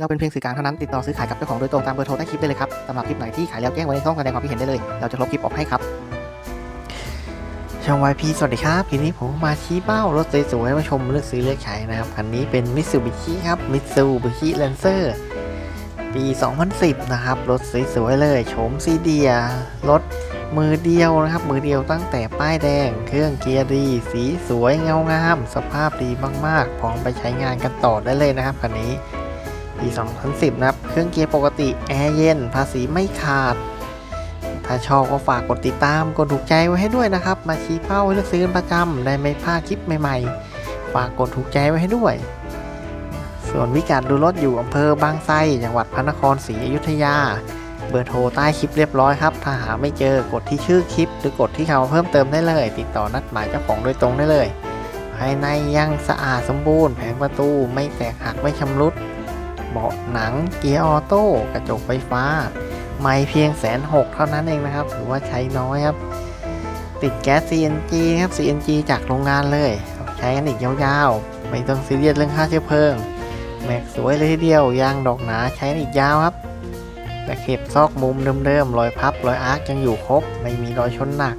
เราเป็นเพียงสื่อกลางเท่านั้นติดต่อซื้อขายกับเจ้าของโดยตรงตามเบอร์โทรใต้คลิปได้เลยครับสำหรับคลิปไหนที่ขายแล้วแจ้งไว้ในช่องแสดงความคิดเห็นได้เลย เราจะลบคลิปออกให้ครับช่อง YP สวัสดีครับทีนี้ผมมาชี้เป้ารถสวยๆให้มาชมเลือกซื้อเลือกขายนะครับคันนี้เป็น Mitsubishi ครับ Mitsubishi Lancer ปี 2010 นะครับ รถสวยๆเลยโฉมซีเดีย รถมือเดียวนะครับ มือเดียวตั้งแต่ป้ายแดง เครื่องเกียร์ดี สีสวยเงางาม สภาพดีมากๆ พร้อมไปใช้งานกันต่อได้เลยนะครับคันนี้ ปี 2010 นะครับ เครื่องเกียร์ปกติ แอร์เย็น ภาษีไม่ขาด ถ้าชอบก็ฝากกดติดตาม กดถูกใจไว้ให้ด้วยนะครับ มาชี้เป้าเลือกซื้อประจำได้ไม่พลาดคลิปใหม่ๆ ฝากกดถูกใจไว้ให้ด้วย ส่วนวิกัดดูรถอยู่อำเภอบางไทร จังหวัดพระนครศรีอยุธยา เบอร์โทรใต้คลิปเรียบร้อยครับ ถ้าหาไม่เจอกดที่ชื่อคลิป หรือกดที่คำว่าเพิ่มเติมได้เลย ติดต่อนัดหมายเจ้าของโดยตรงได้เลย ภายในยังสะอาดสมบูรณ์ แผงประตูไม่แตกหักไม่ชำรุด เบาะหนังเกียร์ออโต้กระจกไฟฟ้า ไม่เพียงแสนหกเท่านั้นเองนะครับถือว่าใช้น้อยครับ ติดแก๊ส CNG ครับ CNG จากโรงงานเลย ใช้กันอีกยาวๆ ไม่ต้องซีเรียสเรื่องค่าเชื้อเพลิง แม็กสวยเลยทีเดียวยางดอกหนาใช้กันอีกยาวครับ แตะเข็บซอกมุมเดิมๆรอยพับรอยอาร์คยังอยู่ครบ ไม่มีรอยชนหนัก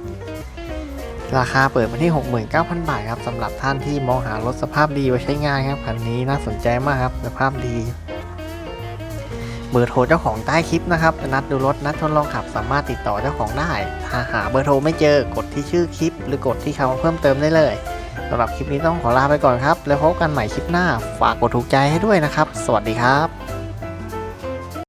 ราคาเปิดมาที่ 69,000 บาทครับสำหรับท่านที่มองหารถสภาพดีไว้ใช้งานครับคันนี้น่าสนใจมากครับสภาพดี เบอร์โทรเจ้าของใต้คลิปนะครับ นัดดูรถนัดทดลองขับสามารถติดต่อเจ้าของได้ ถ้าหาเบอร์โทรไม่เจอกดที่ชื่อคลิป หรือกดที่คำว่าเพิ่มเติมได้เลยสำหรับคลิปนี้ต้องขอลาไปก่อนครับ แล้วพบกันใหม่คลิปหน้า ฝากกดถูกใจให้ด้วยนะครับ สวัสดีครับ